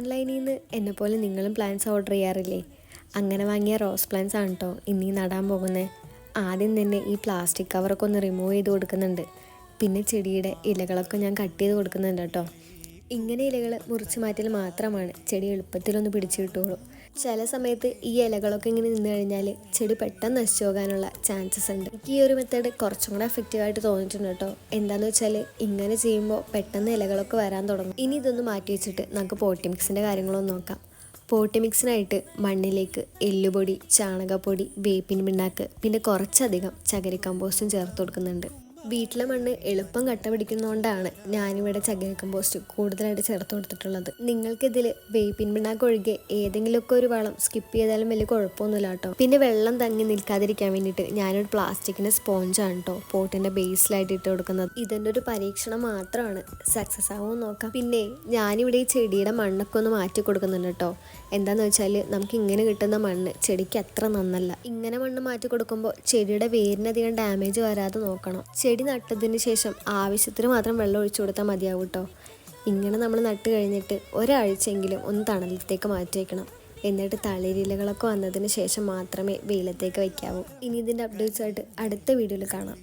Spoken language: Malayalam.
ഓൺലൈനിൽ നിന്ന് എന്നെ പോലെ നിങ്ങളും പ്ലാന്റ്സ് ഓർഡർ ചെയ്യാറില്ലേ? അങ്ങനെ വാങ്ങിയ റോസ് പ്ലാന്റ്സ് ആണ് കേട്ടോ ഇനി നടാൻ പോകുന്നത് ആദ്യം തന്നെ ഈ പ്ലാസ്റ്റിക് കവറൊക്കെ ഒന്ന് റിമൂവ് ചെയ്ത് കൊടുക്കുന്നുണ്ട്. പിന്നെ ചെടിയുടെ ഇലകളൊക്കെ ഞാൻ കട്ട് ചെയ്ത് കൊടുക്കുന്നുണ്ട് കേട്ടോ ഇങ്ങനെ ഇലകൾ മുറിച്ച് മാറ്റൽ മാത്രമാണ് ചെടി എളുപ്പത്തിലൊന്ന് പിടിച്ചു കിട്ടുള്ളൂ ചില സമയത്ത് ഈ ഇലകളൊക്കെ ഇങ്ങനെ നിന്ന് കഴിഞ്ഞാൽ ചെടി പെട്ടെന്ന് നശിച്ചു പോകാനുള്ള ചാൻസസ് ഉണ്ട്. എനിക്ക് ഈ ഒരു മെത്തേഡ് കുറച്ചും കൂടെ എഫക്റ്റീവായിട്ട് തോന്നിയിട്ടുണ്ട് കേട്ടോ. എന്താന്ന് വെച്ചാൽ ഇങ്ങനെ ചെയ്യുമ്പോൾ പെട്ടെന്ന് ഇലകളൊക്കെ വരാൻ തുടങ്ങും. ഇനി ഇതൊന്ന് മാറ്റി വെച്ചിട്ട് നമുക്ക് പോട്ടി മിക്സിന്റെ കാര്യങ്ങളൊന്ന് നോക്കാം. പോട്ടി മിക്സിനായിട്ട് മണ്ണിലേക്ക് എല്ലുപൊടി ചാണകപ്പൊടി വേപ്പിൻ പിണ്ണാക്ക് പിന്നെ കുറച്ചധികം ചകരി കമ്പോസ്റ്റും ചേർത്ത് കൊടുക്കുന്നുണ്ട്. വീട്ടിലെ മണ്ണ് എളുപ്പം കട്ട പിടിക്കുന്നതുകൊണ്ടാണ് ഞാനിവിടെ ചകിരി കമ്പോസ്റ്റ് കൂടുതലായിട്ട് ചേർത്ത് കൊടുത്തിട്ടുള്ളത്. നിങ്ങൾക്കിതിൽ വേപ്പിൻ പിണ്ണാക്ക് ഒഴികെ ഏതെങ്കിലുമൊക്കെ ഒരു വളം സ്കിപ്പ് ചെയ്താലും വലിയ കുഴപ്പമൊന്നുമില്ല കേട്ടോ. പിന്നെ വെള്ളം തങ്ങി നിൽക്കാതിരിക്കാൻ വേണ്ടിയിട്ട് ഞാനൊരു പ്ലാസ്റ്റിക്കിന്റെ സ്പോഞ്ചാണ് കേട്ടോ പോട്ടിന്റെ ബേസിലായിട്ട് ഇട്ട് കൊടുക്കുന്നത്. ഇതിന്റെ ഒരു പരീക്ഷണം മാത്രമാണ്. സക്സസ് ആവുമോ നോക്കാം. പിന്നെ ഞാനിവിടെ ഈ ചെടിയുടെ മണ്ണൊക്കെ ഒന്ന് മാറ്റി കൊടുക്കുന്നുണ്ട് കേട്ടോ. എന്താണെന്ന് വെച്ചാൽ നമുക്ക് ഇങ്ങനെ കിട്ടുന്ന മണ്ണ് ചെടിക്ക് അത്ര നന്നല്ല. ഇങ്ങനെ മണ്ണ് മാറ്റി കൊടുക്കുമ്പോൾ ചെടിയുടെ വേരിനധികം ഡാമേജ് വരാതെ നോക്കണം. ചെടി നട്ടതിന് ശേഷം ആവശ്യത്തിന് മാത്രം വെള്ളം ഒഴിച്ചു കൊടുത്താൽ മതിയാവും കേട്ടോ ഇങ്ങനെ നമ്മൾ നട്ട് കഴിഞ്ഞിട്ട് ഒരാഴ്ചയെങ്കിലും ഒന്ന് തണലത്തേക്ക് മാറ്റി വയ്ക്കണം എന്നിട്ട് തളിരിലകളൊക്കെ വന്നതിന് ശേഷം മാത്രമേ വെയിലത്തേക്ക് വയ്ക്കാവൂ ഇനി ഇതിന്റെ അപ്ഡേറ്റ്സ് ആയിട്ട് അടുത്ത വീഡിയോയിൽ കാണാം.